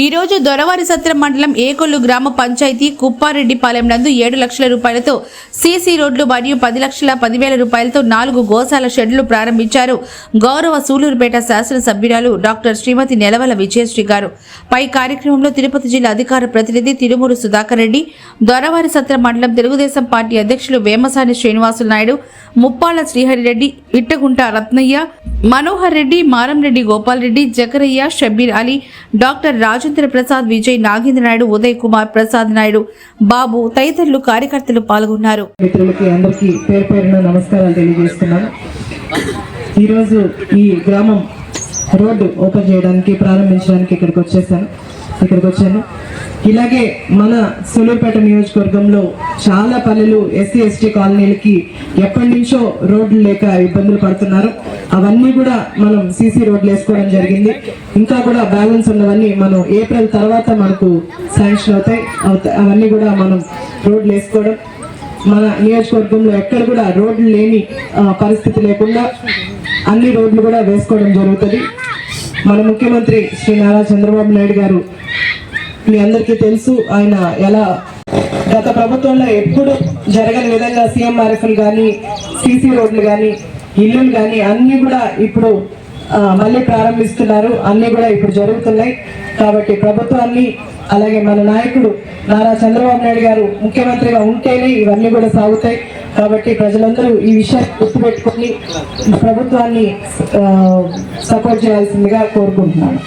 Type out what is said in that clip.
ఈరోజు దొరవారి సత్రం మండలం ఏకొల్లు గ్రామ పంచాయతీ కుప్పారెడ్డిపాలెం నందు ఏడు లక్షల రూపాయలతో సీసీ రోడ్లు మరియు పది లక్షల పదివేల రూపాయలతో నాలుగు గోశాల షెడ్లు ప్రారంభించారు. గౌరవ సూలూరుపేట శాసనసభ్యురాలు డాక్టర్ శ్రీమతి నెలవల విజయశ్రీ గారు. పై కార్యక్రమంలో తిరుపతి జిల్లా అధికార ప్రతినిధి తిరుమూరు సుధాకర్ రెడ్డి దొరవారి సత్రం మండలం తెలుగుదేశం పార్టీ అధ్యక్షులు వేమసాని శ్రీనివాసులు నాయుడు ముప్పాల శ్రీహరిరెడ్డి ఇట్టగుంట రత్నయ్య మనోహర్ రెడ్డి మారంరెడ్డి గోపాల్ రెడ్డి జకరయ్య షబ్బీర్ అలీ డాక్టర్ రాజేంద్ర ప్రసాద్ విజయ్ నాగేంద్ర నాయుడు ఉదయ్ కుమార్ ప్రసాద్ నాయుడు బాబు తదితరులు కార్యకర్తలు పాల్గొన్నారు. అందరికీ పేరు పేరున నమస్కారాలు ఈరోజు ఈ గ్రామం రోడ్డు ఓపెన్ చేయడానికి ప్రారంభించడానికి ఇక్కడికి వచ్చేసాను. ఇక్కడికి వచ్చాను. ఇలాగే మన సూలూరుపేట నియోజకవర్గంలో చాలా పల్లెలు ఎస్సీ ఎస్టీ కాలనీలకి ఎప్పటి నుంచో రోడ్లు లేక ఇబ్బందులు పడుతున్నారు. అవన్నీ కూడా మనం సీసీ రోడ్లు వేసుకోవడం జరిగింది. ఇంకా కూడా బ్యాలెన్స్ ఉన్నవన్నీ మనం ఏప్రిల్ తర్వాత మనకు శాంక్షన్ అవుతాయి. అవుతాయి అవన్నీ కూడా మనం రోడ్లు వేసుకోవడం. మన నియోజకవర్గంలో ఎక్కడ కూడా రోడ్లు లేని పరిస్థితి లేకుండా అన్ని రోడ్లు కూడా వేసుకోవడం జరుగుతుంది. మన ముఖ్యమంత్రి శ్రీ నారా చంద్రబాబు నాయుడు గారు మీ అందరికీ తెలుసు ఆయన ఎలా గత ప్రభుత్వంలో ఎప్పుడు జరగని విధంగా సీఎంఆర్ఎఫ్లు కానీ సీసీ రోడ్లు కానీ ఇల్లులు కానీ అన్నీ కూడా ఇప్పుడు మళ్ళీ ప్రారంభిస్తున్నారు. అన్నీ కూడా ఇప్పుడు జరుగుతున్నాయి. కాబట్టి ప్రభుత్వాన్ని అలాగే మన నాయకుడు నారా చంద్రబాబు నాయుడు గారు ముఖ్యమంత్రిగా ఉంటేనే ఇవన్నీ కూడా సాగుతాయి. కాబట్టి ప్రజలందరూ ఈ విషయాన్ని గుర్తుపెట్టుకొని ప్రభుత్వాన్ని సపోర్ట్ చేయాల్సిందిగా కోరుకుంటున్నాను.